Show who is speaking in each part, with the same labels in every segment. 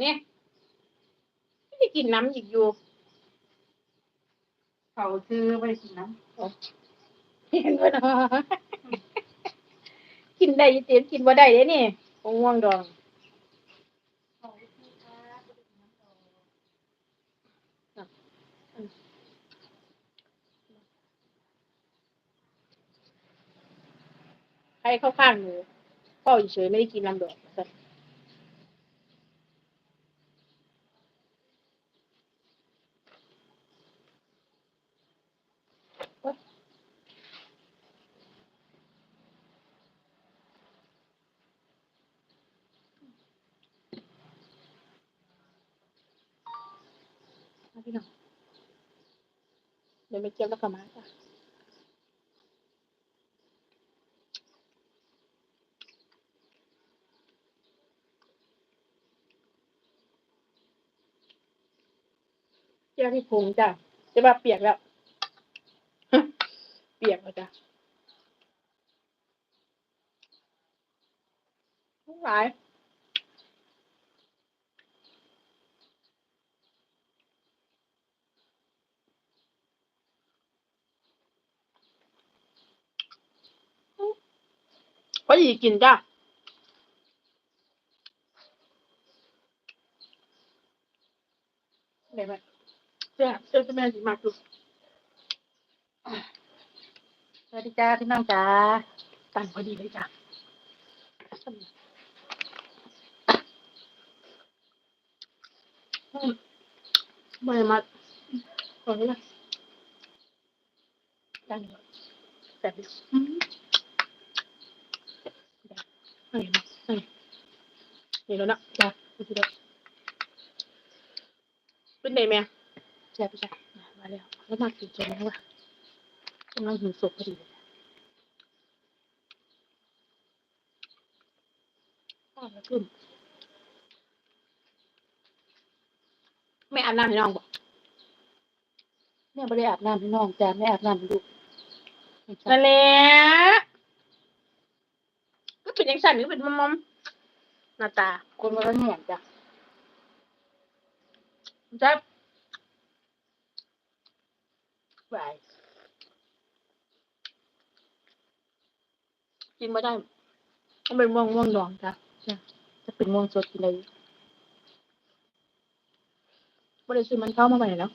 Speaker 1: เนี่ยไม่ได้กินน้ำอีกอยู่
Speaker 2: เขาซื้อไปกินน้
Speaker 1: เห็นบ่เนาะกินได้อยี่เต็มกินบ่ได้เด้นี่มะม่วงดองใครเข้าข้างหนูพ่อเฉยๆไม่ได้กินลำดอกสัตว์โอ๊ย มาพี่น้องเดี๋ยวไปเก็บแล้วก็มาจ้ะเจ้าพี่พุงจ้ะจะว่าเปียกแล้ว เปียกแล้วจ้ะทั้งหลาย พอดีกินจ้ะไหนไหมเจ้าเจ้าจะแม่สิมากดูำ
Speaker 2: สวัสดีจ้าพี่น้องจ้า
Speaker 1: ตังพอดีเลยจ้ะอืมไม่มาตอนนี้นะตังแต่ดิอืมเฮ้ยมาเฮ้ย นี่แล้วนะจ้ะดูสิเด้อเป็นไงแม่แซ่บไปจ้ะมาแล้วแล้วมากินจนแล้วว่ะกำลังหิวสุกพอดีเลยอ้าวแล้วขึ้นไม่อาบน้ำให้น้องบอก
Speaker 2: แม่ไม่ได้อาบน้ำพี่น้องจ้าไม่อาบน้ำให้ลูก
Speaker 1: นั่นแหละ ก็เป็นยังสั่นก็เป็นมอมๆหน้าตา
Speaker 2: คนมาแล้วแหนจ้ะ
Speaker 1: จะไหวกินไม่ได้ต้องเป็นม่วงม่วงดองจ้ะ
Speaker 2: จะเป็นม่วงสดกินได้อยู่
Speaker 1: ไม่ได้ซื้อมันเข้ามาใหม่แล้ว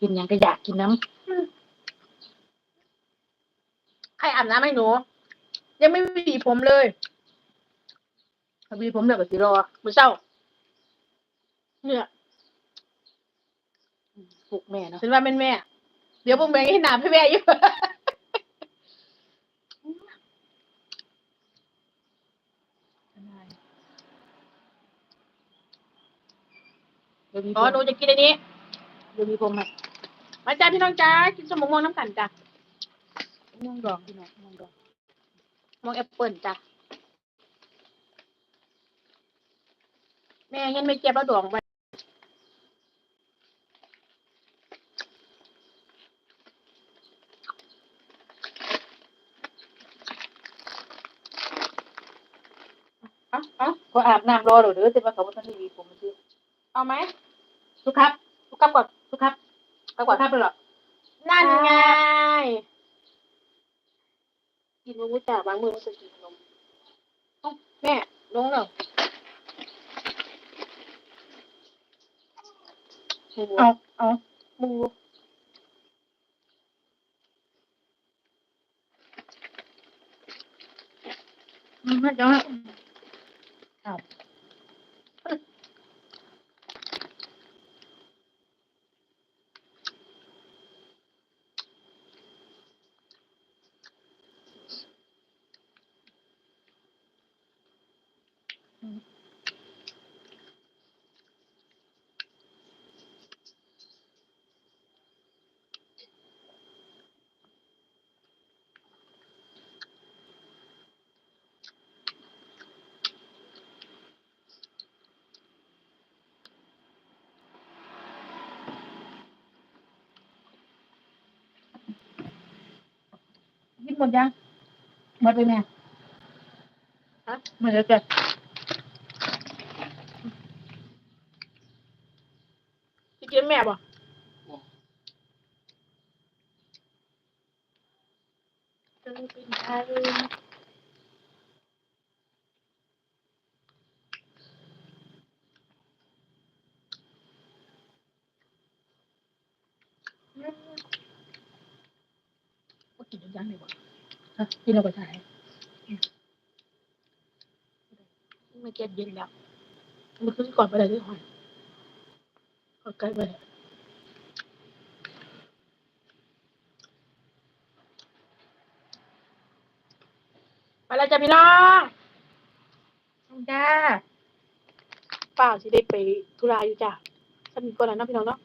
Speaker 2: กินหยังก็อยากกินน้
Speaker 1: ใครอาบน้ำให้หนู ยังไม่หวีผมเลยำ
Speaker 2: พอดีผมเลิกกับสิรอ
Speaker 1: มือเศร้า เนี่ย
Speaker 2: ปลุกแม่เนาะ
Speaker 1: ฉันว่าเป็นแม่ เดี๋ยวผมแบ่งให้หนาให้แม่อยู่
Speaker 2: เดี๋ยวมี
Speaker 1: อ๋อหนูจะกินอันนี้
Speaker 2: เดี๋ยวมีผมมา
Speaker 1: มาจ้าพี่น้องจ้ากินสมม่วงน้ำกันจ้ะ
Speaker 2: ม่วงดองพี่น้องม่วงดอง
Speaker 1: ม่วงแอปเปิลจ้ะแม่ยังไม่เก็บแล้วดองไว้
Speaker 2: เอ้าเอาก็อาบน้ำรอหรือเดี๋ยวเด้อแต่ว่าเขาบ่ทันได้มีผมมาซื้อ
Speaker 1: เอาไหม
Speaker 2: ทุกครับ
Speaker 1: ทุกกับก่อน
Speaker 2: ทุกครับ
Speaker 1: กับก่อน
Speaker 2: ครับไปหรอ
Speaker 1: นั่นไง กินมูสจ่าบางมือรู้สึกกินนมแม่น้องหรอ
Speaker 2: เอาเอา
Speaker 1: มูมั
Speaker 2: นจะครับ หมดไปแม่
Speaker 1: ฮะ
Speaker 2: หมดแล้วจ้ะ
Speaker 1: แม่บ่เธอเป็นใครว่ากินยังไงวะฮะกินเราไปถ่ายไม่เก็บเย็นแล้วมันขึ้นก่อนไปเลยด้วยหอย ขอใกล้ไปเลยไปแล้วจ้ะพี่น้องจ้าเปล่าสิได้ไปธุระอยู่จ้ะสามีก่อนแล้วเนาะพี่น้องเนาะ